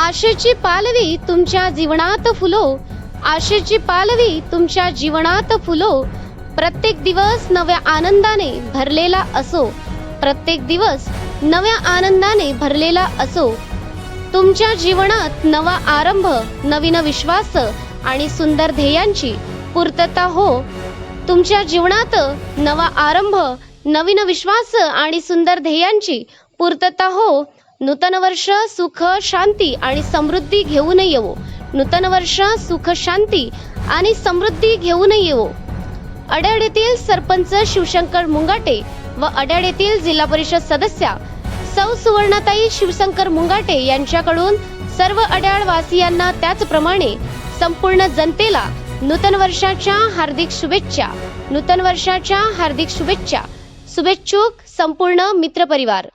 आशेची पालवी तुमच्या जीवनात फुलो. आशेची पालवी तुमच्या जीवनात फुलो. प्रत्येक दिवस नव्या आनंदाने भरलेला असो. प्रत्येक दिवस नव्या आनंदाने भरलेला असो. तुमच्या जीवनात नवा आरंभ नवीन विश्वास आणि सुंदर ध्येयांची पूर्तता हो. तुमच्या जीवनात नवा आरंभ नवीन विश्वास आणि सुंदर ध्येयांची पूर्तता हो. नूतन वर्ष सुख शांती आणि समृद्धी घेऊन येवो. नूतन वर्ष सुख शांती आणि समृद्धी घेऊन येवो. अड्याड येथील सरपंच शिवशंकर मुंगाटे व अड्याड येथील जिल्हा परिषद सदस्या सौ सुवर्णाताई शिवशंकर मुंगाटे यांच्याकडून सर्व अड्याळ वासियांना त्याचप्रमाणे संपूर्ण जनतेला नूतन वर्षाच्या हार्दिक शुभेच्छा. नूतन वर्षाच्या हार्दिक शुभेच्छा. शुभेच्छुक संपूर्ण मित्रपरिवार